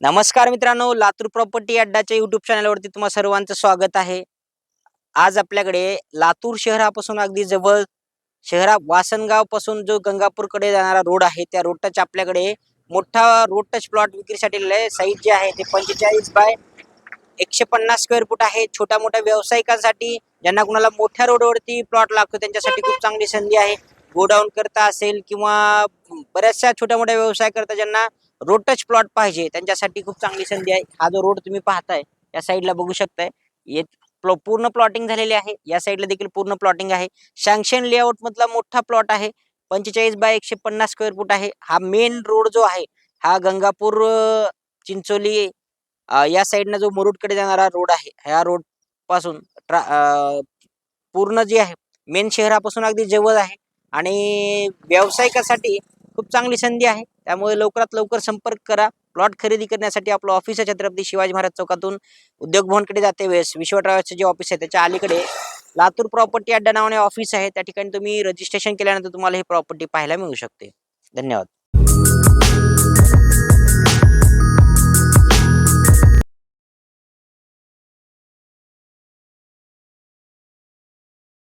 नमस्कार मित्रांनो Latur property अड्डाच्या YouTube चॅनलवरती तुम्हा सर्वांचं स्वागत आहे. आज आपल्याकडे लातूर शहरापासून अगदी जवळ शहरा वासनगावपासून जो गंगापूरकडे जाणारा रोड आहे त्या रोड टच आपल्याकडे मोठा रोड टच प्लॉट विक्रीसाठी साईज जे आहे ते पंचेचाळीस बाय एकशे पन्नास स्क्वेअर फूट आहे. छोट्या मोठ्या व्यावसायिकांसाठी ज्यांना कुणाला मोठ्या रोडवरती प्लॉट लागतो त्यांच्यासाठी खूप चांगली संधी आहे. गोडाऊन करता असेल किंवा बऱ्याचशा छोट्या मोठ्या व्यवसाय करता ज्यांना रोड टच प्लॉट पाहिजे. त्यांच्यासाठी खूप चांगली संधी आहे. हा जो रोड तुम्ही पाहताय या साईडला बघू शकताय. येत पूर्ण प्लॉटिंग झालेले आहे. या साईडला देखील पूर्ण प्लॉटिंग आहे. सँक्शन लेआउट मधला मोठा प्लॉट आहे. पंचेचाळीस बाय एकशे पन्नास स्क्वेअर फूट आहे. हा मेन रोड जो आहे हा गंगापूर चिंचोली या साईडनं जो मुरुडकडे जाणारा रोड आहे ह्या रोडपासून पूर्ण जे आहे मेन शहरापासून अगदी जवळ आहे. आणि व्यावसायिकासाठी खूप चांगली संधी आहे. त्यामुळे लवकरात लवकर संपर्क करा. प्लॉट खरेदी करण्यासाठी आपलं ऑफिस आहे छत्रपती शिवाजी महाराज चौकातून. उद्योग भवनकडे जाते वेळेस. विश्व ट्रॅव्हल्सचे जे ऑफिस आहे त्याच्या अलीकडे लातूर प्रॉपर्टी अड्डा नावाने ऑफिस आहे. त्या ठिकाणी तुम्ही रजिस्ट्रेशन केल्यानंतर तुम्हाला ही प्रॉपर्टी पाहायला मिळू शकते. धन्यवाद.